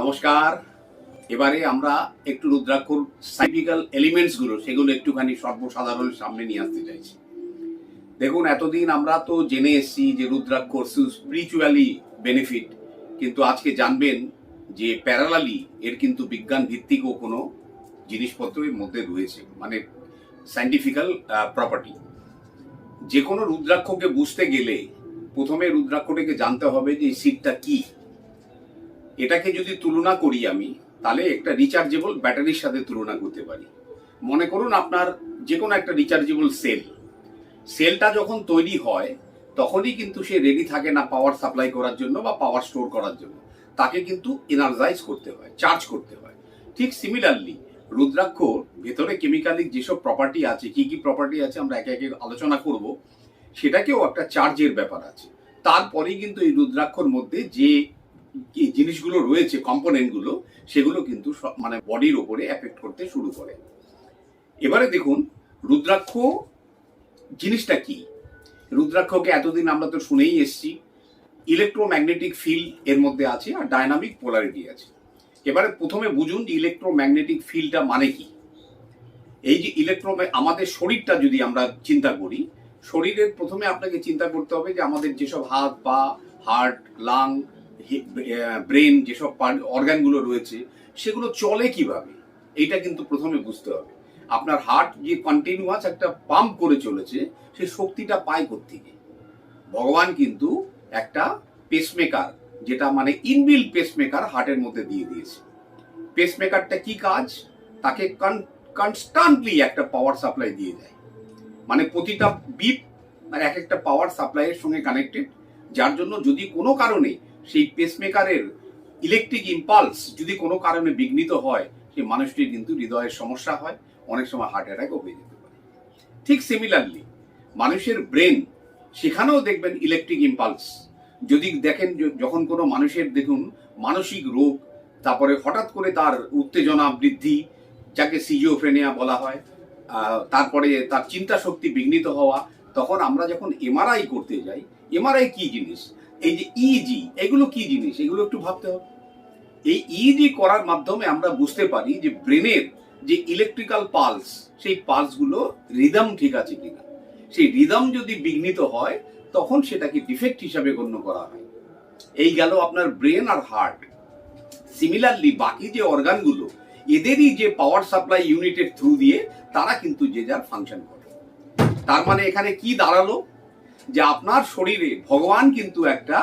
নমস্কার। এবারে আমরা একটু রুদ্রাক্ষর সাইন্টিফিক্যাল এলিমেন্টসগুলো, সেগুলো একটুখানি সর্বসাধারণের সামনে নিয়ে আসতে চাইছি। দেখুন, এতদিন আমরা তো জেনে এসেছি যে রুদ্রাক্ষর স্পিরিচুয়ালি বেনিফিট কিন্তু আজকে জানবেন যে প্যারালালি এর কিন্তু বিজ্ঞান ভিত্তিকও কোনো জিনিসপত্র এর মধ্যে রয়েছে মানে সাইন্টিফিক্যাল প্রপার্টি যে কোনো রুদ্রাক্ষকে বুঝতে গেলে প্রথমে রুদ্রাক্ষটাকে জানতে হবে যে সিটটা কি। এটাকে যদি তুলনা করি আমি, তাহলে একটা রিচার্জেবল ব্যাটারির সাথে তুলনা করতে পারি। মনে করুন আপনার যে কোনো একটা রিচার্জেবল সেল সেলটা যখন তৈরি হয়, তখনই কিন্তু সে রেডি থাকে না পাওয়ার সাপ্লাই করার জন্য বা পাওয়ার স্টোর করার জন্য। তাকে কিন্তু এনার্জাইজ করতে হয় চার্জ করতে হয়। ঠিক সিমিলারলি রুদ্রাক্ষ ভেতরে কেমিক্যালিক যেসব প্রপার্টি আছে, কি কি প্রপার্টি আছে আমরা একে একে আলোচনা করব, সেটাকেও একটা চার্জের ব্যাপার আছে। তারপরেই কিন্তু এই রুদ্রাক্ষর মধ্যে যে কি জিনিসগুলো রয়েছে কম্পোনেন্টগুলো সেগুলো কিন্তু মানে বডির ওপরে এফেক্ট করতে শুরু করে। এবারে দেখুন, রুদ্রাক্ষ জিনিসটা কি? রুদ্রাক্ষকে এতদিন আমরা তো শুনেই এসেছি ইলেকট্রোম্যাগনেটিক ফিল্ড এর মধ্যে আছে আর ডায়নামিক পোলারিটি আছে। এবারে প্রথমে বুঝুন যে ইলেকট্রোম্যাগনেটিক ফিল্ডটা মানে কি। এই যে ইলেকট্রো আমাদের শরীরটা যদি আমরা চিন্তা করি, শরীরের প্রথমে আপনাকে চিন্তা করতে হবে যে আমাদের যেসব হাত, পা হার্ট লাং ব্রেন যেসব অর্গানগুলো রয়েছে, সেগুলো চলে কীভাবে? এইটা কিন্তু প্রথমে বুঝতে হবে। আপনার হার্ট যে কন্টিনিউয়াস একটা পাম্প করে চলেছে, সেই শক্তিটা পায় কোত্থেকে? ভগবান কিন্তু একটা পেসমেকার যেটা মানে ইনবিল পেসমেকার হার্টের মধ্যে দিয়ে দিয়েছে। পেসমেকারটা কি কাজ? তাকে কনস্ট্যান্টলি একটা পাওয়ার সাপ্লাই দিয়ে দেয়। মানে প্রতিটা বিপ মানে এক একটা পাওয়ার সাপ্লাইয়ের সঙ্গে কানেক্টেড যার জন্য যদি কোনো কারণে সেই পেসমেকারের ইলেকট্রিক ইম্পালস যদি কোনো কারণে বিঘ্নিত হয়, সেই মানুষটির কিন্তু হৃদয়ের সমস্যা হয়, অনেক সময় হার্ট অ্যাটাকও হয়ে যেতে পারে। ঠিক সিমিলারলি মানুষের ব্রেন সেখানেও দেখবেন ইলেকট্রিক ইম্পালস যদি দেখেন যখন কোনো মানুষের দেখুন মানসিক রোগ, তারপরে হঠাৎ করে তার উত্তেজনা বৃদ্ধি, যাকে সিজিওফ্রেনিয়া বলা হয় তারপরে তার চিন্তা শক্তি বিঘ্নিত হওয়া, তখন আমরা যখন এমআরআই করতে যাই এমআরআই কি জিনিস? এই যে ইজি এগুলো কি জিনিস? এগুলো একটু ভাবতে হবে। এই ইজি করার মাধ্যমে আমরা বুঝতে পারি যে ব্রেনের যে ইলেকট্রিক্যাল পালস সেই পালসগুলো রিদম ঠিক আছে কিনা। সেই রিদম যদি বিঘ্নিত হয়, তখন সেটাকে ডিফেক্ট হিসাবে গণ্য করা হয়। এই গেল আপনার ব্রেন আর হার্ট সিমিলারলি বাকি যে অর্গানগুলো এদেরই যে পাওয়ার সাপ্লাই ইউনিটের থ্রু দিয়ে, তারা কিন্তু যে যার ফাংশন করে। তার মানে এখানে কি দাঁড়াল? যে আপনার শরীরে ভগবান কিন্তু একটা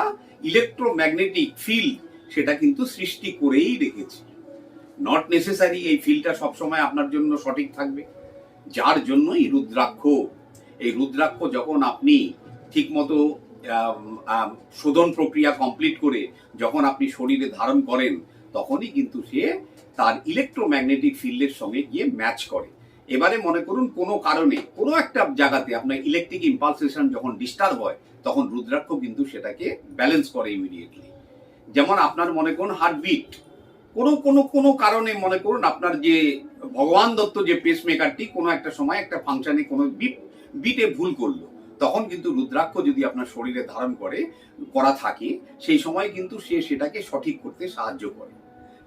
ইলেকট্রোম্যাগনেটিক ফিল্ড সেটা কিন্তু সৃষ্টি করেই রেখেছে। নট নেসেসারি এই ফিল্ডটা সবসময় আপনার জন্য সঠিক থাকবে। যার জন্যই রুদ্রাক্ষ। এই রুদ্রাক্ষ যখন আপনি ঠিকমতো শোধন প্রক্রিয়া কমপ্লিট করে যখন আপনি শরীরে ধারণ করেন, তখনই কিন্তু সে তার ইলেকট্রোম্যাগনেটিক ফিল্ডের সঙ্গে গিয়ে ম্যাচ করে। এবারে মনে করুন কোনো কারণে, কোনো একটা জায়গাতে আপনার ইলেকট্রিক ইম্পালসেশন যখন ডিস্টার্ব হয়, তখন রুদ্রাক্ষ কিন্তু সেটাকে ব্যালেন্স করে ইমিডিয়েটলি যেমন আপনার মনে করুন হার্টবিট কোনো কোনো কোনো কারণে মনে করুন আপনার যে ভগবান দত্ত যে পেসমেকারটি কোনো একটা সময় একটা ফাংশনে কোনো বিট বিটে ভুল করল, তখন কিন্তু রুদ্রাক্ষ যদি আপনার শরীরে ধারণ করে, করা থাকে, সেই সময় কিন্তু সে সেটাকে সঠিক করতে সাহায্য করে।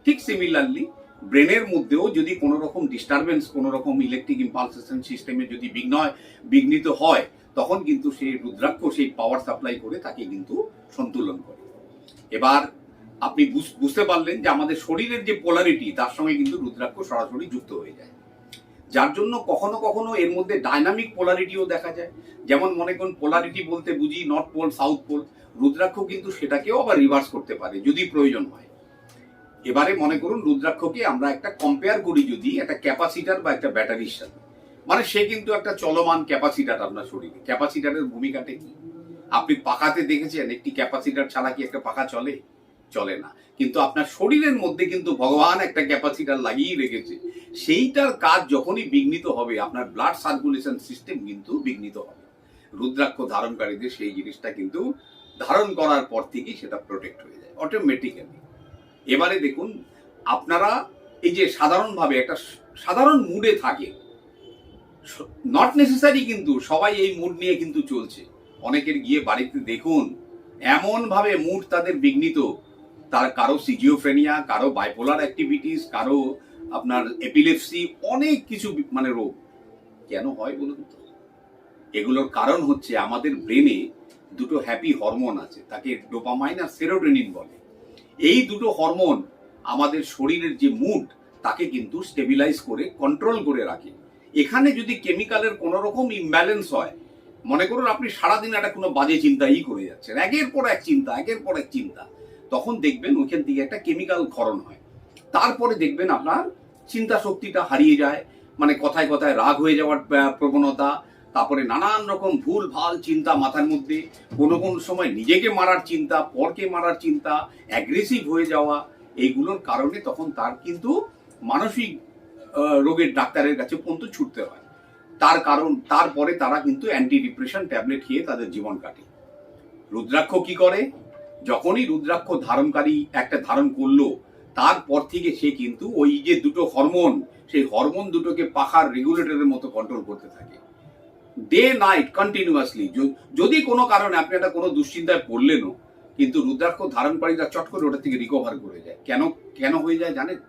ঠিক সিমিলারলি ব্রেনের মধ্যেও যদি কোনো রকম ডিস্টারবেন্স কোনো রকম ইলেকট্রিক ইম্পালসেশন সিস্টেমে যদি বিঘ্ন বিঘ্নিত হয়, তখন কিন্তু সেই রুদ্রাক্ষ সেই পাওয়ার সাপ্লাই করে তাকে কিন্তু সন্তুলন করে। এবার আপনি বুঝ- বুঝতে পারলেন যে আমাদের শরীরের যে পোলারিটি তার সঙ্গে কিন্তু রুদ্রাক্ষ সরাসরি যুক্ত হয়ে যায়। যার জন্য কখনো কখনো এর মধ্যে ডাইনামিক পোলারিটিও দেখা যায়। যেমন মনে করুন পোলারিটি বলতে বুঝি north pole south pole rudraksha কিন্তু সেটাকেও আবার রিভার্স করতে পারে, যদি প্রয়োজন হয়। এবারে মনে করুন রুদ্রাক্ষকে আমরা একটা কম্পেয়ার করি যদি, একটা ক্যাপাসিটার বা একটা ব্যাটারির সাথে মানে সে কিন্তু একটা চলমান ক্যাপাসিটার আপনার শরীরে। ক্যাপাসিটারের ভূমিকাটা কি? আপনি পাখাতে দেখেছেন, একটি ক্যাপাসিটার ছাড়া কি একটা পাখা চলে? চলে না। কিন্তু আপনার শরীরের মধ্যে কিন্তু ভগবান একটা ক্যাপাসিটার লাগিয়ে রেখেছে। সেইটার কাজ যখনই বিঘ্নিত হবে, আপনার ব্লাড সার্কুলেশন সিস্টেম কিন্তু বিঘ্নিত হবে। রুদ্রাক্ষ ধারণকারীদের সেই জিনিসটা কিন্তু ধারণ করার পর থেকেই সেটা প্রোটেক্ট হয়ে যায় অটোমেটিক্যালি এবারে দেখুন, আপনারা এই যে সাধারণভাবে একটা সাধারণ মুডে থাকে নট নেসেসারি কিন্তু সবাই এই মুড নিয়ে কিন্তু চলছে। অনেকের গিয়ে বাড়িতে দেখুন, এমনভাবে মুড তাদের বিঘ্নিত। তার কারও সিজিওফ্রেনিয়া কারও বাইপোলার অ্যাক্টিভিটিস কারও আপনার এপিলেপসি অনেক কিছু মানে রোগ। কেন হয় বলুন তো? এগুলোর কারণ হচ্ছে আমাদের ব্রেনে দুটো হ্যাপি হরমোন আছে, তাকে ডোপামাইন আর সেরোটোনিন বলে। এই দুটো হরমোন আমাদের শরীরের যে মুড তাকে কিন্তু স্টেবিলাইজ করে কন্ট্রোল করে রাখে। এখানে যদি কেমিক্যালের কোনো রকম ইমব্যালেন্স হয়, মনে করুন আপনি সারাদিন একটা কোনো বাজে চিন্তাই করে যাচ্ছেন, একের পর এক চিন্তা, একের পর এক চিন্তা, তখন দেখবেন ওইখান থেকে একটা কেমিক্যাল ক্ষরণ হয়। তারপরে দেখবেন আপনার চিন্তা শক্তিটা হারিয়ে যায় মানে কথায় কথায় রাগ হয়ে যাওয়ার প্রবণতা তারপরে নানান রকম ভুল, ভালো চিন্তা মাথার মধ্যে। কোনো কোনো সময় নিজেকে মারার চিন্তা, পরকে মারার চিন্তা অ্যাগ্রেসিভ হয়ে যাওয়া, এইগুলোর কারণে তখন তার কিন্তু মানসিক রোগের ডাক্তারের কাছে পর্যন্ত ছুটতে হয়। তার কারণ, তারপরে তারা কিন্তু অ্যান্টি ডিপ্রেশন ট্যাবলেট খেয়ে তাদের জীবন কাটে। রুদ্রাক্ষ কি করে? যখনই রুদ্রাক্ষ ধারণকারী একটা ধারণ করল, তারপর থেকে সে কিন্তু ওই যে দুটো হরমোন সেই হরমোন দুটোকে পাখার রেগুলেটরের মতো কন্ট্রোল করতে থাকে। ডে নাইট কন্টিনিউয়াসলি যদি কোনো কারণে আপনি একটা কোনো দুশ্চিন্তায় পড়লেনও, কিন্তু রুদ্রাক্ষ ধারণকারীরা চট করে ওটা থেকে রিকভার করে যায়। কেন কেন হয়ে যায় জানেন?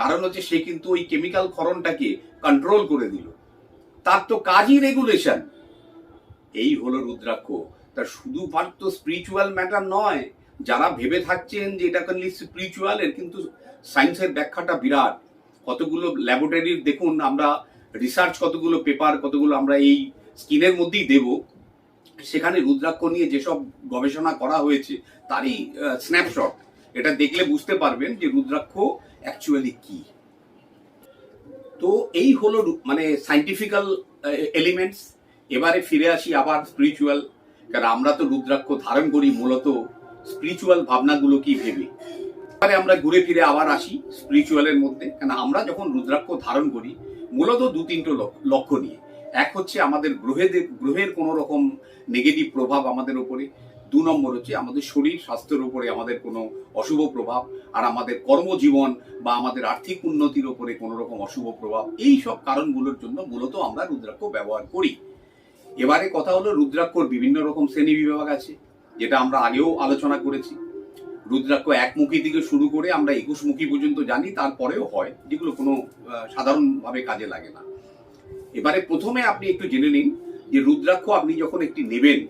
কারণ হচ্ছে সে কিন্তু ওই কেমিক্যাল ক্ষরণটাকে কন্ট্রোল করে দিল। তার তো কাজই রেগুলেশন এই হলো রুদ্রাক্ষ। তার শুধুমাত্র স্পিরিচুয়াল ম্যাটার নয়, যারা ভেবে থাকছেন যে এটা কানলি স্পিরিচুয়াল এর, কিন্তু সায়েন্সের ব্যাখ্যাটা বিরাট। কতগুলো ল্যাবরেটরির দেখুন, আমরা রিসার্চ কতগুলো পেপার কতগুলো আমরা এই স্কিনের মধ্যেই দেব, সেখানে রুদ্রাক্ষ নিয়ে যেসব গবেষণা করা হয়েছে, তারই স্ন্যাপশট এটা দেখলে বুঝতে পারবেন যে রুদ্রাক্ষ অ্যাকচুয়ালি কি। তো এই হলো মানে সাইন্টিফিক্যাল এলিমেন্টস এবারে ফিরে আসি আবার স্পিরিচুয়াল কারণ আমরা তো রুদ্রাক্ষ ধারণ করি মূলত স্পিরিচুয়াল ভাবনাগুলো কি ভেবে। এবারে আমরা ঘুরে ফিরে আবার আসি স্পিরিচুয়ালের মধ্যে। কারণ আমরা যখন রুদ্রাক্ষ ধারণ করি, মূলত দু তিনটে লক্ষ্য নিয়ে। এক হচ্ছে আমাদের গ্রহেদের গ্রহের কোনো রকম নেগেটিভ প্রভাব আমাদের উপরে। দু নম্বর হচ্ছে আমাদের শরীর স্বাস্থ্যের উপরে আমাদের কোনো অশুভ প্রভাব, আর আমাদের কর্মজীবন বা আমাদের আর্থিক উন্নতির উপরে কোনো রকম অশুভ প্রভাব। এই সব কারণগুলোর জন্য মূলত আমরা রুদ্রাক্ষ ব্যবহার করি। এবারে কথা হলো রুদ্রাক্ষর বিভিন্ন রকম শ্রেণি বিভাগ আছে, যেটা আমরা আগেও আলোচনা করেছি। রুদ্রাক্ষ একমুখী থেকে শুরু করে আমরা একুশমুখী পর্যন্ত জানি, তারপরেও হয়, যেগুলো কোনো সাধারণভাবে কাজে লাগে না। এবারে প্রথমে আপনি একটু জেনে নিন যে রুদ্রাক্ষ আপনি যখন একটি নেবেন,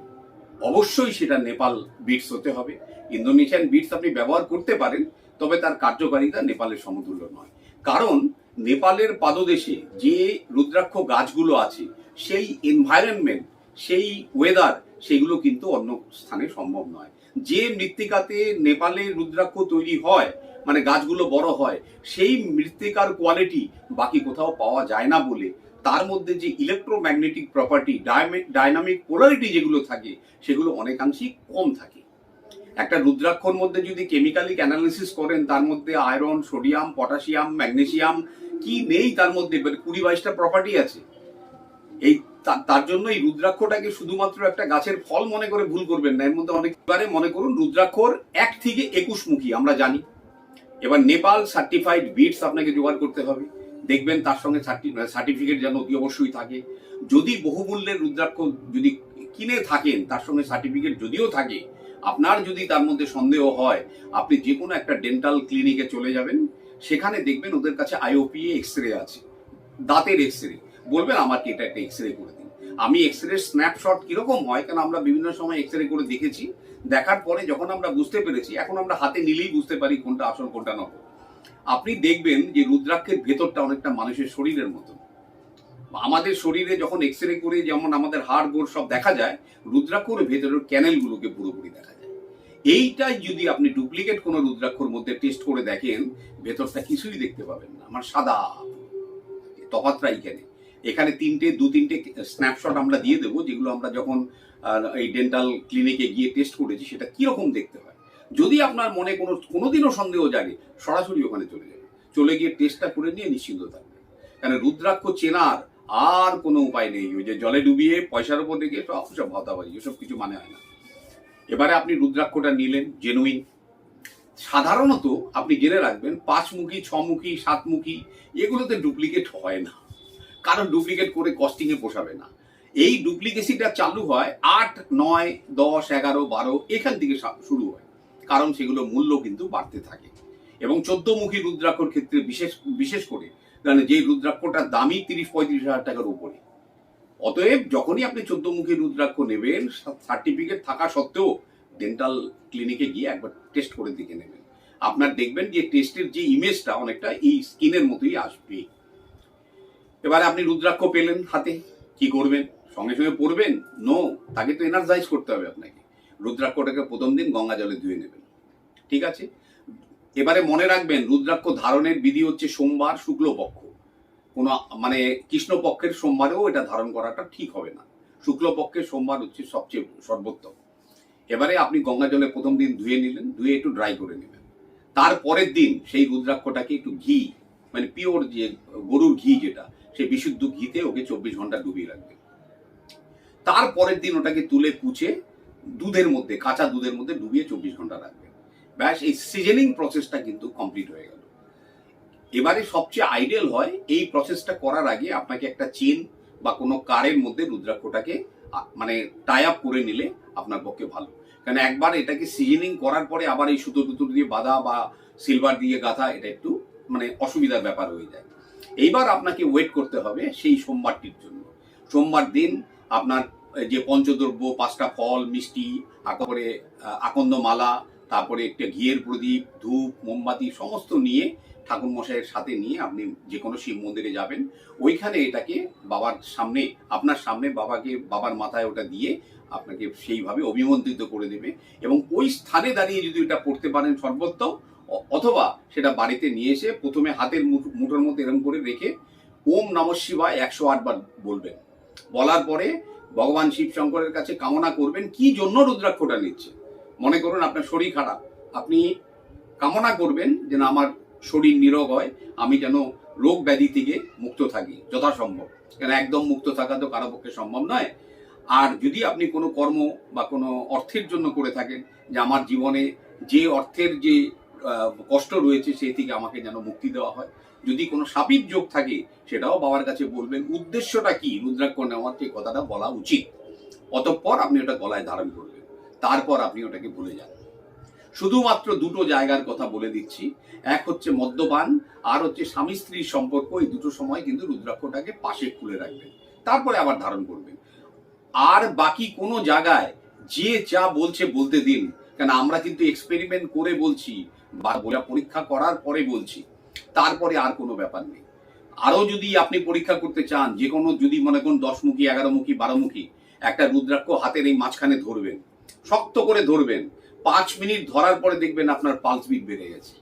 অবশ্যই সেটা নেপাল বিটস হতে হবে। ইন্দোনেশিয়ান বিটস আপনি ব্যবহার করতে পারেন, তবে তার কার্যকারিতা নেপালের সমতুল্য নয়। কারণ নেপালের পাদদেশে যে রুদ্রাক্ষ গাছগুলো আছে, সেই এনভায়রনমেন্ট সেই ওয়েদার সেগুলো কিন্তু অন্য স্থানে সম্ভব নয়। যে মৃত্তিকাতে নেপালে রুদ্রাক্ষ তৈরি হয় মানে গাছগুলো বড় হয়, সেই মৃত্তিকার কোয়ালিটি বাকি কোথাও পাওয়া যায় না বলে তার মধ্যে যে ইলেকট্রোম্যাগনেটিক প্রপার্টি ডায়নামিক পোলারিটি যেগুলো থাকে, সেগুলো অনেকাংশেই কম থাকে। একটা রুদ্রাক্ষর মধ্যে যদি কেমিক্যালিক অ্যানালিসিস করেন, তার মধ্যে আয়রন সোডিয়াম পটাশিয়াম ম্যাগনেসিয়াম কি নেই তার মধ্যে? কুড়ি বাইশটা প্রপার্টি আছে। এই তার জন্য এই রুদ্রাক্ষটাকে শুধুমাত্র একটা গাছের ফল মনে করে ভুল করবেন না। এর মধ্যে অনেকবারে মনে করুন, রুদ্রাক্ষর এক থেকে একুশ মুখী আমরা জানি। এবার নেপাল সার্টিফাইড বিটস আপনাকে জোগাড় করতে হবে। দেখবেন তার সঙ্গে সার্টিফিকেট যেন অতি অবশ্যই থাকে। যদি বহুমূল্যের রুদ্রাক্ষ যদি কিনে থাকেন, তার সঙ্গে সার্টিফিকেট যদিও থাকে, আপনার যদি তার মধ্যে সন্দেহ হয়, আপনি যে কোনো একটা ডেন্টাল ক্লিনিকে চলে যাবেন, সেখানে দেখবেন ওদের কাছে আইওপিএ এক্স রে আছে। দাঁতের এক্স রে বলবেন, আমাকে এটা একটা এক্স রে করে দিন। আমি এক্স রে স্ন্যাপশট কীরকম হয় কারণ আমরা বিভিন্ন সময় এক্স রে করে দেখেছি, দেখার পরে যখন আমরা বুঝতে পেরেছি, এখন আমরা হাতে নিলেই বুঝতে পারি কোনটা আসল, কোনটা নকল। আপনি দেখবেন যে রুদ্রাক্ষের ভেতরটা অনেকটা মানুষের শরীরের মতো আমাদের শরীরে যখন এক্স রে করে যেমন আমাদের হাড়, গোড় সব দেখা যায়, রুদ্রাক্ষর ভেতরের ক্যানেলগুলোকে পুরোপুরি দেখা যায়। এইটাই যদি আপনি ডুপ্লিকেট কোনো রুদ্রাক্ষর মধ্যে টেস্ট করে দেখেন, ভেতরটা কিছুই দেখতে পাবেন না। আমার সাদা। তফাতটা এইখানে। এখানে তিনটে, দু তিনটে স্ন্যাপশট আমরা দিয়ে দেবো, যেগুলো আমরা যখন এই ডেন্টাল ক্লিনিকে গিয়ে টেস্ট করেছি, সেটা কীরকম দেখতে হয়? যদি আপনার মনে কোনো, কোনোদিনও সন্দেহ জাগে, সরাসরি ওখানে চলে যাবে। চলে গিয়ে টেস্টটা করে নিয়ে নিশ্চিন্ত থাকবে। কারণ রুদ্রাক্ষ চেনার আর কোনো উপায় নেই। ওই যে জলে ডুবিয়ে পয়সার উপর রেখে সব সব ভাতাবাজি এসব কিছু মানে হয় না। এবারে আপনি রুদ্রাক্ষটা নিলেন জেনুইন সাধারণত আপনি জেনে রাখবেন, পাঁচমুখী, ছমুখী, সাতমুখী, এগুলোতে ডুপ্লিকেট হয় না। কারণ ডুপ্লিকেট করে কস্টিংয়ে পোষাবে না। এই ডুপ্লিকেসিটা চালু হয় আট, নয়, দশ, এগারো, বারো, এখান থেকে শুরু হয়। কারণ সেগুলো মূল্য কিন্তু বাড়তে থাকে। এবং চোদ্দমুখী রুদ্রাক্ষর ক্ষেত্রে বিশেষ বিশেষ করে মানে যে রুদ্রাক্ষটার দামই তিরিশ, পঁয়ত্রিশ হাজার টাকার উপরে। অতএব যখনই আপনি চোদ্দমুখী রুদ্রাক্ষ নেবেন, সার্টিফিকেট থাকা সত্ত্বেও ডেন্টাল ক্লিনিকে গিয়ে একবার টেস্ট করে দেখে নেবেন। আপনার দেখবেন যে টেস্টের যে ইমেজটা অনেকটা এই স্কিনের মতোই আসবে। এবারে আপনি রুদ্রাক্ষ পেলেন হাতে, কি করবেন? সঙ্গে সঙ্গে পড়বেন নো তাকে তো এনার্জাইজ করতে হবে আপনাকে। রুদ্রাক্ষটাকে প্রথম দিন গঙ্গা জলে ধুয়ে নেবেন। ঠিক আছে? এবারে মনে রাখবেন, রুদ্রাক্ষ ধারণের বিধি হচ্ছে সোমবার শুক্লপক্ষ। কোনো মানে কৃষ্ণপক্ষের সোমবারেও এটা ধারণ করাটা ঠিক হবে না। শুক্লপক্ষের সোমবার হচ্ছে সবচেয়ে সর্বোত্তম। এবারে আপনি গঙ্গা জলে প্রথম দিন ধুয়ে নিলেন, ধুয়ে একটু ড্রাই করে নেবেন। তারপরের দিন সেই রুদ্রাক্ষটাকে একটু ঘি মানে পিওর যে গরুর ঘি যেটা, সেই বিশুদ্ধ ঘিতে ওকে চব্বিশ ঘণ্টা ডুবিয়ে রাখবেন। তারপরের দিন ওটাকে তুলে কুচে দুধের মধ্যে, কাঁচা দুধের মধ্যে ডুবিয়ে চব্বিশ ঘণ্টা রাখবেন ব্যাস, এই সিজনিং প্রসেসটা কিন্তু কমপ্লিট হয়ে গেল। এবারে সবচেয়ে আইডিয়াল হয় এই প্রসেসটা করার আগে আপনাকে একটা চেন বা কোনো কারের মধ্যে রুদ্রাক্ষটাকে মানে টাই আপ করে নিলে আপনার পক্ষে ভালো। কারণ একবার এটাকে সিজনিং করার পরে আবার এই সুতো টুতো দিয়ে বাঁধা বা সিলভার দিয়ে গাঁথা, এটা একটু মানে অসুবিধার ব্যাপার হয়ে যায়। এইবার আপনাকে ওয়েট করতে হবে সেই সোমবারটির জন্য। সোমবার দিন আপনার যে পঞ্চদ্রব্য, পাঁচটা ফল, মিষ্টি, তারপরে আকন্দ মালা তারপরে একটা ঘিয়ের প্রদীপ, ধূপ, মোমবাতি, সমস্ত নিয়ে ঠাকুর মশাইয়ের সাথে নিয়ে আপনি যে কোনো শিব মন্দিরে যাবেন। ওইখানে এটাকে বাবার সামনে, আপনার সামনে বাবাকে, বাবার মাথায় ওটা দিয়ে আপনাকে সেইভাবে অভিমন্ত্রিত করে দেবে এবং ওই স্থানে দাঁড়িয়ে যদি এটা পড়তে পারেন সর্বোত্তম, অ- অথবা সেটা বাড়িতে নিয়ে এসে প্রথমে হাতের মুঠ- মুঠোর মধ্যে এরম করে রেখে ওম নম শিবায় একশো আটবার বলবেন। বলার পরে ভগবান শিব শঙ্করের কাছে কামনা করবেন, কি জন্য রুদ্রাক্ষটা নিচ্ছে? মনে করুন আপনার শরীর খারাপ, আপনি কামনা করবেন যেন আমার শরীর নিরোগ হয়, আমি যেন রোগ ব্যাধি থেকে মুক্ত থাকি, যথাসম্ভব। কেন একদম মুক্ত থাকা তো কারও পক্ষে সম্ভব নয়। আর যদি আপনি কোনো কর্ম বা কোনো অর্থের জন্য করে থাকেন, যে আমার জীবনে যে অর্থের যে কষ্ট রয়েছে, সেই থেকে আমাকে যেন মুক্তি দেওয়া হয় যদি কোনো সাপির যোগ থাকে, সেটাও বাবার কাছে বলবেন, উদ্দেশ্যটা কি? রুদ্রাক্ষ নেওয়ার সেই কথাটা বলা উচিত। অতঃপর আপনি ওটা গলায় ধারণ করবেন। তারপর আপনি ওটাকে ভুলে যান। শুধুমাত্র দুটো জায়গার কথা বলে দিচ্ছি। এক হচ্ছে মদ্যপান, আর হচ্ছে স্বামী স্ত্রীর সম্পর্ক, এই দুটো সময় কিন্তু রুদ্রাক্ষটাকে পাশে খুলে রাখবেন। তারপরে আবার ধারণ করবেন। আর বাকি কোনো জায়গায় যে যা বলছে বলতে দিন। কেন আমরা কিন্তু এক্সপেরিমেন্ট করে বলছি, বা পরীক্ষা করার পরে বলছি। তারপরে আর কোনো ব্যাপার নেই। আরও যদি আপনি পরীক্ষা করতে চান, যে কোনো যদি মনে করুন দশমুখী, এগারোমুখী, বারোমুখী, একটা রুদ্রাক্ষ হাতের এই মাঝখানে ধরবেন, শক্ত করে ধরবেন, পাঁচ মিনিট ধরার পরে দেখবেন আপনার পালস বিট বেড়ে গেছে।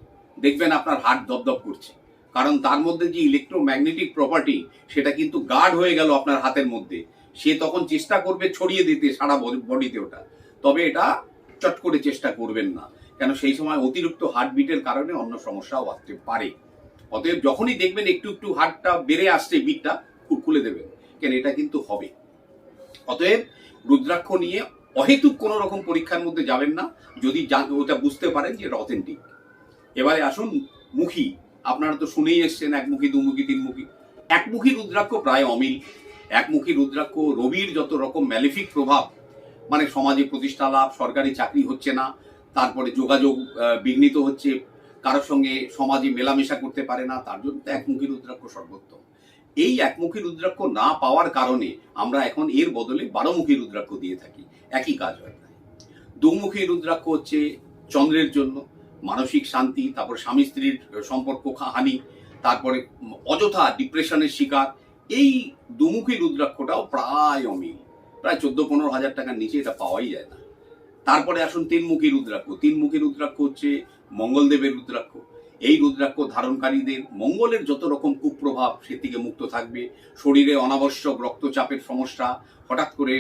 দেখবেন আপনার হার্ট দপদপ করছে। কারণ তার মধ্যে যে ইলেকট্রোম্যাগনেটিক প্রপার্টি সেটা কিন্তু গার্ড হয়ে গেল আপনার হাতের মধ্যে। সে তখন চেষ্টা করবে ছড়িয়ে দিতে সারা বডিতে ওটা। তবে এটা চট করে চেষ্টা করবেন না। কেন, সেই সময় অতিরিক্ত হার্টবিটের কারণে অন্য সমস্যাও আসতে পারে। অতএব যখনই দেখবেন একটু একটু হার্টটা বেড়ে আসছে বিটটা খুলে দেবেন। কেন? এটা কিন্তু হবে। অতএব রুদ্রাক্ষ নিয়ে অহেতুক কোনো রকম পরীক্ষার মধ্যে যাবেন না। যদি ওটা বুঝতে পারেন যে এটা অথেন্টিক এবারে আসুন, মুখী। আপনারা তো শুনেই এসছেন একমুখী দুমুখী তিনমুখী একমুখী রুদ্রাক্ষ প্রায় অমিল। একমুখী রুদ্রাক্ষ রবির যত রকম ম্যালিফিক প্রভাব মানে সমাজে প্রতিষ্ঠা লাভ, সরকারি চাকরি হচ্ছে না, তারপরে যোগাযোগ বিঘ্নিত হচ্ছে কারোর সঙ্গে সমাজে মেলামেশা করতে পারে না, তার জন্য তো একমুখী রুদ্রাক্ষ সর্বোত্তম। এই একমুখী রুদ্রাক্ষ না পাওয়ার কারণে আমরা এখন এর বদলে বারোমুখী রুদ্রাক্ষ দিয়ে থাকি। একই কাজ হয়। দুমুখী রুদ্রাক্ষ হচ্ছে চন্দ্রের জন্য, মানসিক শান্তি, তারপর স্বামী স্ত্রীর সম্পর্ক হানি, তারপরে অযথা ডিপ্রেশনের শিকার। এই দুমুখী রুদ্রাক্ষটাও প্রায় অমিল। প্রায় চোদ্দ পনেরো হাজার টাকার নিচে এটা পাওয়াই যায় না। তারপরে আসুন তিনমুখী রুদ্রাক্ষ। তিনমুখী রুদ্রাক্ষ হচ্ছে মঙ্গলদেবের রুদ্রাক্ষ। এই রুদ্রাক্ষ ধারণকারীদের মঙ্গলের যত রকম কুপ্রভাব সে থেকে মুক্ত থাকবে। শরীরে অনাবশ্যক রক্তচাপের সমস্যা, হঠাৎ করে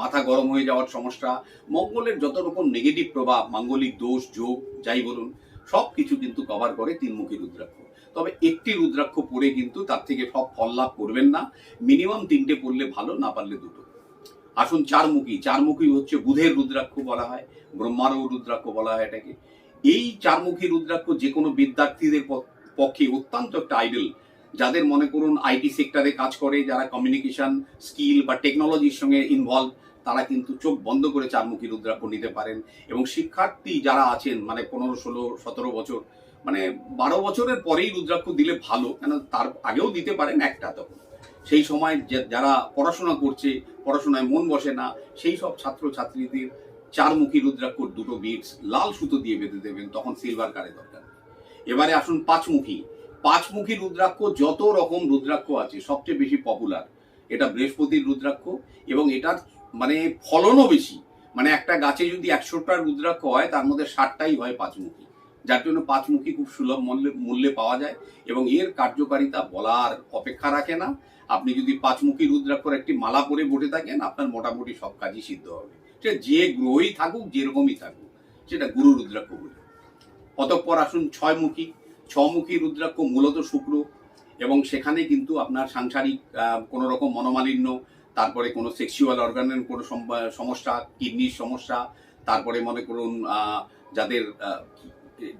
মাথা গরম হয়ে যাওয়ার সমস্যা, মঙ্গলের যত রকম নেগেটিভ প্রভাব, মাঙ্গলিক দোষ, যোগ, যাই বলুন সব কিছু কিন্তু কভার করে তিনমুখী রুদ্রাক্ষ। তবে একটি রুদ্রাক্ষ পরে কিন্তু তার থেকে সব ফল লাভ করবেন না। মিনিমাম তিনটে পড়লে ভালো, না পারলে দুটো। আসুন চারমুখী চারমুখী হচ্ছে বুধের রুদ্রাক্ষ বলা হয় ব্রহ্মারও রুদ্রাক্ষ বলা হয় এটাকে। এই চারমুখী রুদ্রাক্ষ যে কোনো বিদ্যার্থীদের পক্ষে অত্যন্ত একটা আইডল যাদের মনে করুন আইটি সেক্টরে কাজ করে, যারা কমিউনিকেশন স্কিল বা টেকনোলজির সঙ্গে ইনভলভ তারা কিন্তু চোখ বন্ধ করে চারমুখী রুদ্রাক্ষ নিতে পারেন। এবং শিক্ষার্থী যারা আছেন মানে পনেরো, ষোলো, সতেরো বছর মানে বারো বছরের পরেই রুদ্রাক্ষ দিলে ভালো, কেন তার আগেও দিতে পারেন একটা তখন। সেই সময় যারা পড়াশোনা করছে, পড়াশোনায় মন বসে না, সেই সব ছাত্র ছাত্রীদের চারমুখী রুদ্রাক্ষ দুটো বিটস লাল সুতো দিয়ে বেঁধে দেবেন, তখন সিলভার কারে দরকার এবারে আসুন পাঁচমুখী। পাঁচমুখী রুদ্রাক্ষ যত রকম রুদ্রাক্ষ আছে, সবচেয়ে বেশি পপুলার এটা বৃহস্পতির রুদ্রাক্ষ এবং এটার মানে ফলনও বেশি। মানে একটা গাছে যদি একশোটা রুদ্রাক্ষ হয়, তার মধ্যে ষাটটাই হয় পাঁচমুখী। যার জন্য পাঁচমুখী খুব সুলভ মূল্যে মূল্যে পাওয়া যায় এবং এর কার্যকারিতা বলার অপেক্ষা রাখে না। আপনি যদি পাঁচমুখী রুদ্রাক্ষর একটি মালা পরে বসে থাকেন, আপনার মোটামুটি সব কাজই সিদ্ধ হবে। সে যে গ্রহই থাকুক, যেরকমই থাকুক, সেটা গুরু রুদ্রাক্ষ বলে। অতঃপর আসুন ছয়মুখী। ছমুখী রুদ্রাক্ষ মূলত শুক্র এবং সেখানে কিন্তু আপনার সাংসারিক কোনো রকম মনোমালিন্য, তারপরে কোনো সেক্সুয়াল অর্গানের কোনো সমস্যা, কিডনির সমস্যা, তারপরে মনে করুন যাদের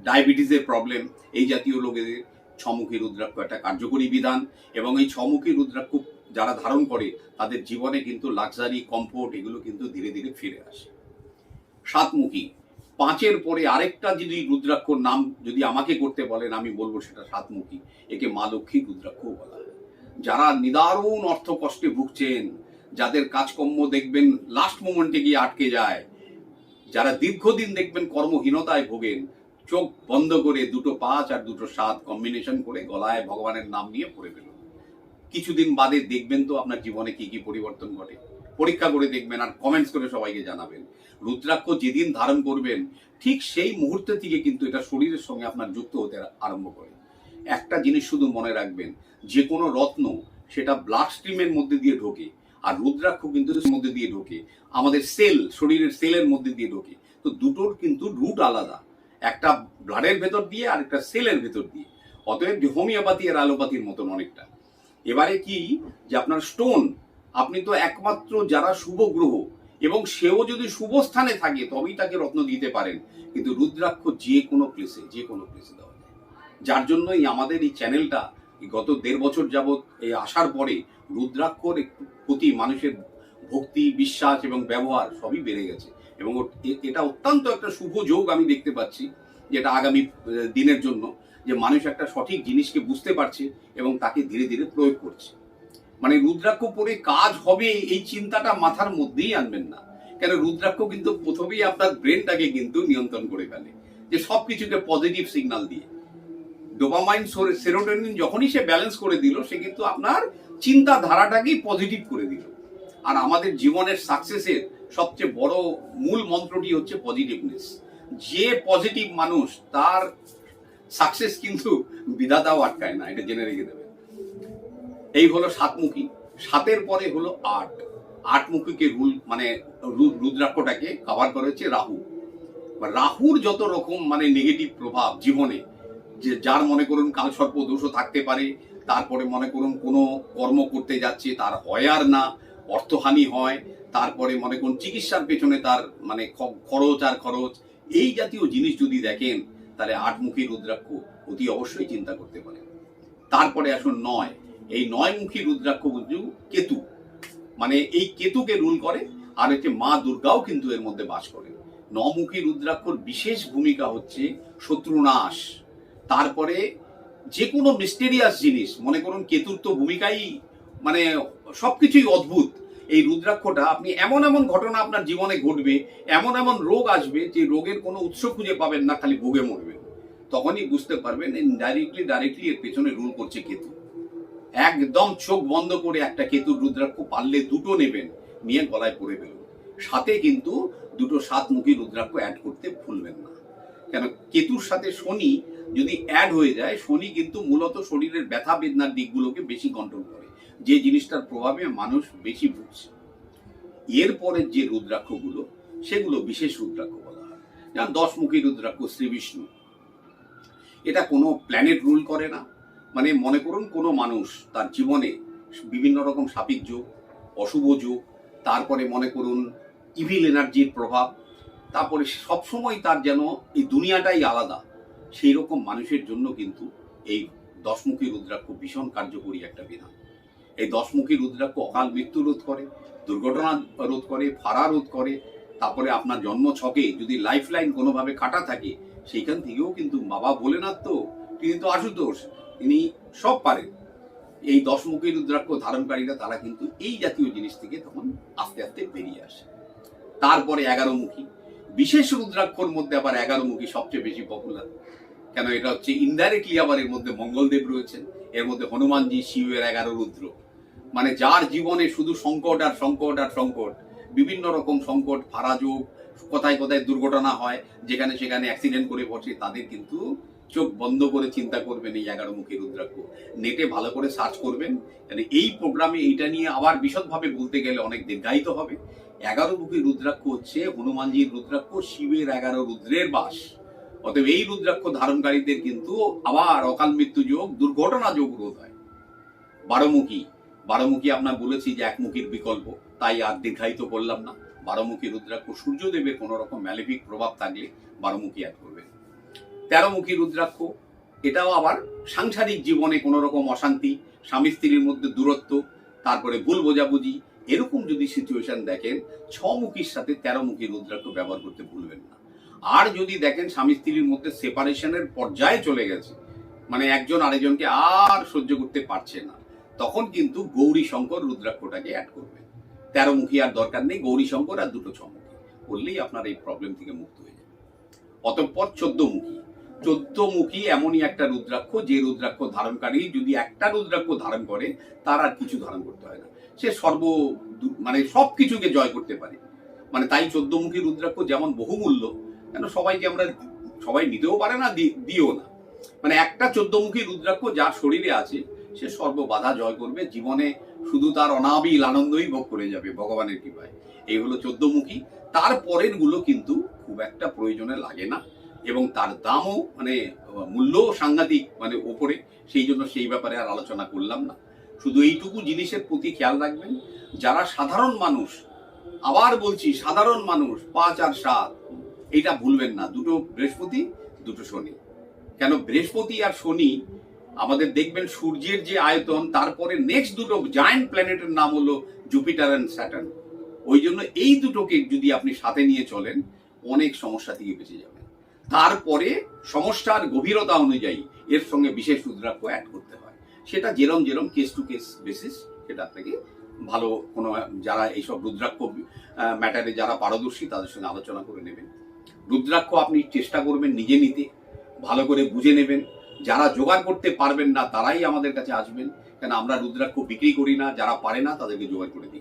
ডায়াবেটিসের প্রবলেম এই জাতীয় লোকেদের ছমুখী রুদ্রাক্ষ একটা কার্যকরী বিধান এবং এই ছমুখী রুদ্রাক্ষ যারা ধারণ করে, তাদের জীবনে কিন্তু লাক্সারি কমফোর্ট এগুলো কিন্তু ধীরে ধীরে ফিরে আসে। সাতমুখী, পাঁচের পরে আরেকটা যদি রুদ্রাক্ষর নাম যদি আমাকে করতে বলেন, আমি বলব সেটা সাতমুখী, একে মা লক্ষ্মী রুদ্রাক্ষ বলা হয়। যারা নিদারুণ অর্থ কষ্টে ভুগছেন, যাদের কাজকর্ম দেখবেন লাস্ট মোমেন্টে গিয়ে আটকে যায়, যারা দীর্ঘদিন দেখবেন কর্মহীনতায় ভোগেন চোখ বন্ধ করে দুটো পাঁচ আর দুটো সাত কম্বিনেশন করে গলায় ভগবানের নাম নিয়ে পড়ে ফেলুন। কিছুদিন বাদে দেখবেন তো আপনার জীবনে কি কি পরিবর্তন ঘটে। পরীক্ষা করে দেখবেন আর কমেন্টস করে সবাইকে জানাবেন। রুদ্রাক্ষ যেদিন ধারণ করবেন, ঠিক সেই মুহূর্তে থেকে কিন্তু এটা শরীরের সঙ্গে আপনার যুক্ত হতে আরম্ভ করে। একটা জিনিস শুধু মনে রাখবেন, যে কোনো রত্ন সেটা ব্লাড স্ট্রিমের মধ্যে দিয়ে ঢোকে আর রুদ্রাক্ষ কিন্তু মধ্যে দিয়ে ঢোকে। আমাদের সেল শরীরের সেলের মধ্যে দিয়ে ঢোকে। তো দুটোর কিন্তু রুট আলাদা। একটা ব্লাডের ভেতর দিয়ে আর একটা সেলের ভেতর দিয়ে। অতএব হোমিওপ্যাথি আর অ্যালোপ্যাথির মতন অনেকটা। এবারে কি যে আপনার স্টোন আপনি তো একমাত্র যারা শুভ গ্রহ, এবং সেও যদি শুভ স্থানে থাকে, তবেই তাকে রত্ন দিতে পারেন। কিন্তু রুদ্রাক্ষ যে কোনো প্লেসে যে কোনো প্লেসে দেওয়া যায়। যার জন্যই আমাদের এই চ্যানেলটা গত দেড় বছর যাবৎ এই আসার পরে রুদ্রাক্ষর প্রতি মানুষের ভক্তি, বিশ্বাস এবং ব্যবহার সবই বেড়ে গেছে। এবং এটা অত্যন্ত একটা শুভ যোগ আমি দেখতে পাচ্ছি, যেটা আগামী দিনের জন্য, যে মানুষ একটা সঠিক জিনিসকে বুঝতে পারছে এবং তাকে ধীরে ধীরে প্রয়োগ করছে। মানে রুদ্রাক্ষ পরে কাজ হবে এই চিন্তাটা মাথার মধ্যেই আনবেন না। কেন রুদ্রাক্ষ কিন্তু প্রথমেই আপনার ব্রেনটাকে কিন্তু নিয়ন্ত্রণ করে ফেলে, যে সব কিছুকে পজিটিভ সিগন্যাল দিয়ে ডোপামাইন সেরোটোনিন যখনই সে ব্যালেন্স করে দিল, সে কিন্তু আপনার চিন্তাধারাটাকেই পজিটিভ করে দিল। আর আমাদের জীবনের সাকসেসের সবচেয়ে বড় মূল মন্ত্রটি হচ্ছে পজিটিভনেস যে পজিটিভ মানুষ, তার সাকসেস কিন্তু বিধাতাও আটকায় না, এটা জেনে রেখে দেবে এই হলো সাতমুখী। সাতের পরে হলো আট। আটমুখীকে রুল মানে রুদ্রাক্ষটাকে কভার করে হচ্ছে রাহু। রাহুর যত রকম মানে নেগেটিভ প্রভাব জীবনে, যে যার মনে করুন কালসর্প দোষও থাকতে পারে, তারপরে মনে করুন কোনো কর্ম করতে যাচ্ছে, তার হয় আর না, অর্থহানি হয় তারপরে মনে করুন চিকিৎসার পেছনে তার মানে খরচ আর খরচ, এই জাতীয় জিনিস যদি দেখেন, তাহলে আটমুখী রুদ্রাক্ষ অতি অবশ্যই চিন্তা করতে পারেন তারপরে আসুন নয়। এই নয়মুখী রুদ্রাক্ষ কিন্তু কেতু। মানে এই কেতুকে রুল করে, আর হচ্ছে মা দুর্গাও কিন্তু এর মধ্যে বাস করে। নমুখী রুদ্রাক্ষর বিশেষ ভূমিকা হচ্ছে শত্রুনাশ। তারপরে যে কোনো মিস্টেরিয়াস জিনিস, মনে করুন কেতুর তো ভূমিকাই মানে সবকিছুই অদ্ভুত। এই রুদ্রাক্ষটা আপনি এমন এমন ঘটনা আপনার জীবনে ঘটবে, এমন এমন রোগ আসবে যে রোগের কোনো উৎস খুঁজে পাবেন না, খালি ভোগে মরবেন। তখনই বুঝতে পারবেন ডাইরেক্টলি ডাইরেক্টলি এর পেছনে রুল করছে কেতু। একদম চোখ বন্ধ করে একটা কেতুর রুদ্রাক্ষ পারলে দুটো নেবেন, নিয়ে গলায় পরে ফেলুন। সাথে কিন্তু দুটো সাতমুখী রুদ্রাক্ষ অ্যাড করতে ভুলবেন না। কেন? কেতুর সাথে শনি যদি অ্যাড হয়ে যায়, শনি কিন্তু মূলত শরীরের ব্যথা বেদনার দিকগুলোকে বেশি কন্ট্রোল করে। যে জিনিসটার প্রভাবে মানুষ বেশি ভুগছে, এরপরে যে রুদ্রাক্ষগুলো, সেগুলো বিশেষ রুদ্রাক্ষ বলা হয়। যেমন দশমুখী রুদ্রাক্ষ, শ্রী বিষ্ণু, এটা কোনো প্ল্যানেট রুল করে না। মানে মনে করুন কোনো মানুষ তার জীবনে বিভিন্ন রকম সাপিক যোগ, অশুভ যোগ, তারপরে মনে করুন ইভিল এনার্জির প্রভাব, তারপরে সবসময় তার যেন এই দুনিয়াটাই আলাদা সেই রকম মানুষের জন্য কিন্তু এই দশমুখী রুদ্রাক্ষ ভীষণ কার্যকরী একটা বিধান। এই দশমুখী রুদ্রাক্ষ অকাল মৃত্যু রোধ করে, দুর্ঘটনা রোধ করে, ফাড়া রোধ করে, তারপরে আপনার জন্ম ছকে যদি লাইফ লাইন কোনোভাবে কাটা থাকে, সেইখান থেকেও কিন্তু বাবা ভোলেনাথ তো, তিনি তো আশুতোষ, তিনি সব পারেন। এই দশমুখী রুদ্রাক্ষ ধারণকারীরা তারা কিন্তু এই জাতীয় জিনিস থেকে তখন আস্তে আস্তে বেরিয়ে আসে। তারপরে এগারো মুখী বিশেষ রুদ্রাক্ষর মধ্যে আবার এগারো মুখী সবচেয়ে বেশি পপুলার কেন এটা হচ্ছে ইনডাইরেক্টলি আবার এর মধ্যে মঙ্গলদেব রয়েছেন, এর মধ্যে হনুমানজি, শিবের এগারো রুদ্র। মানে যার জীবনে শুধু সংকট আর সংকট আর সংকট, বিভিন্ন রকম সংকট ফারাযোগ কোথায় কোথায় দুর্ঘটনা হয়, যেখানে সেখানে অ্যাক্সিডেন্ট করে বসে, তাদের কিন্তু চোখ বন্ধ করে চিন্তা করবেন এই এগারো মুখী রুদ্রাক্ষ নেটে ভালো করে সার্চ করবেন। মানে এই প্রোগ্রামে এইটা নিয়ে আবার বিশদভাবে বলতে গেলে অনেক দীর্ঘায়িত হবে। এগারো মুখী রুদ্রাক্ষ হচ্ছে হনুমানজির রুদ্রাক্ষ, শিবের এগারো রুদ্রের বাস। অতএব এই রুদ্রাক্ষ ধারণকারীদের কিন্তু আবার অকাল মৃত্যু যোগ দুর্ঘটনা যোগ রোধ হয়। বারোমুখী। বারোমুখী আপনার বলেছি যে একমুখীর বিকল্প, তাই আর দীর্ঘায়িত করলাম না। বারোমুখী রুদ্রাক্ষ সূর্যদেবের কোনো রকম ম্যালেফিক প্রভাব থাকলে বারোমুখী অ্যাড করবেন। তেরোমুখী রুদ্রাক্ষ, এটাও আবার সাংসারিক জীবনে কোনো রকম অশান্তি, স্বামী স্ত্রীর মধ্যে দূরত্ব, তারপরে ভুল বোঝাবুঝি, এরকম যদি সিচুয়েশন দেখেন, ছমুখীর সাথে তেরোমুখী রুদ্রাক্ষ ব্যবহার করতে ভুলবেন না। আর যদি দেখেন স্বামী স্ত্রীর মধ্যে সেপারেশনের পর্যায়ে চলে গেছে মানে একজন আরেকজনকে আর সহ্য করতে পারছে না। তখন কিন্তু গৌরী শঙ্কর রুদ্রাক্ষটাকে অ্যাড করবেন তেরো মুখী আর দরকার নেই, গৌরী শঙ্কর আর দুটো ছমুখী। করলেই আপনার এই প্রবলেম থেকে মুক্ত হয়ে যাবে। অতঃপর চোদ্দ মুখী চোদ্দ মুখী এমনই একটা রুদ্রাক্ষ, যে রুদ্রাক্ষ ধারণকারী যদি একটা রুদ্রাক্ষ ধারণ করে, তার আর কিছু ধারণ করতে হয় না। সে সর্ব মানে সব কিছুকে জয় করতে পারে। মানে তাই চোদ্দমুখী রুদ্রাক্ষ যেমন বহুমূল্য, কেন সবাইকে আমরা সবাই নিতেও পারে না দিও না। মানে একটা চোদ্দমুখী রুদ্রাক্ষ যার শরীরে আছে সে সর্ব বাধা জয় করবে, জীবনে শুধু তার অনাবিল আনন্দই ভোগ করে যাবে ভগবানের কৃপায়। এই হলো চোদ্দমুখী। তারপরেরগুলো কিন্তু খুব একটা প্রয়োজনে লাগে না এবং তার দামও মানে মূল্য সাংঘাতিক মানে ওপরে, সেই জন্য সেই ব্যাপারে আর আলোচনা করলাম না। শুধু এইটুকু জিনিসের প্রতি খেয়াল রাখবেন, যারা সাধারণ মানুষ, আবার বলছি সাধারণ মানুষ, পাঁচ আর সাত, এটা ভুলবেন না, দুটো বৃহস্পতি, দুটো শনি। কেন বৃহস্পতি আর শনি আমাদের দেখবেন সূর্যের যে আয়তন, তারপরে নেক্সট দুটো জায়ান্ট প্ল্যানেটের নাম হলো জুপিটার অ্যান্ড স্যাটার্ন ওই জন্য এই দুটোকে যদি আপনি সাথে নিয়ে চলেন, অনেক সমস্যা থেকে বেঁচে যাবেন। তারপরে সমস্যার গভীরতা অনুযায়ী এর সঙ্গে বিশেষ রুদ্রাক্ষ অ্যাড করতে হয়। সেটা যেরম যেরম কেস টু কেস বেসিস সেটা আপনাকে ভালো কোনো, যারা এইসব রুদ্রাক্ষ ম্যাটারে যারা পারদর্শী, তাদের সঙ্গে আলোচনা করে নেবেন। রুদ্রাক্ষ আপনি চেষ্টা করবেন নিজে নিতে, ভালো করে বুঝে নেবেন। যারা জোগাড় করতে পারবেন না, তারাই আমাদের কাছে আসবেন। কেন আমরা রুদ্রাক্ষ বিক্রি করি না, যারা পারে না, তাদেরকে জোগাড় করে দিই।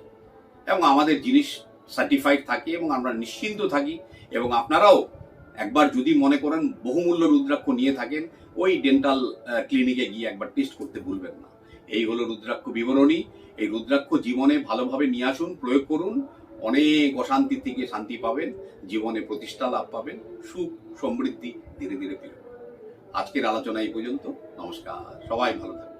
এবং আমাদের জিনিস সার্টিফাইড থাকে এবং আমরা নিশ্চিন্ত থাকি। এবং আপনারাও একবার যদি মনে করেন বহুমূল্য রুদ্রাক্ষ নিয়ে থাকেন, ওই ডেন্টাল ক্লিনিকে গিয়ে একবার টেস্ট করতে ভুলবেন না। এই হলো রুদ্রাক্ষ বিবরণী। এই রুদ্রাক্ষ জীবনে ভালোভাবে নিয়ে আসুন, প্রয়োগ করুন। অনেক অশান্তি থেকে শান্তি পাবেন। জীবনে প্রতিষ্ঠা লাভ পাবেন। সুখ, সমৃদ্ধি ধীরে ধীরে ফিরবে। আজকের আলোচনা এই পর্যন্ত। নমস্কার। সবাই ভালো থাকবেন।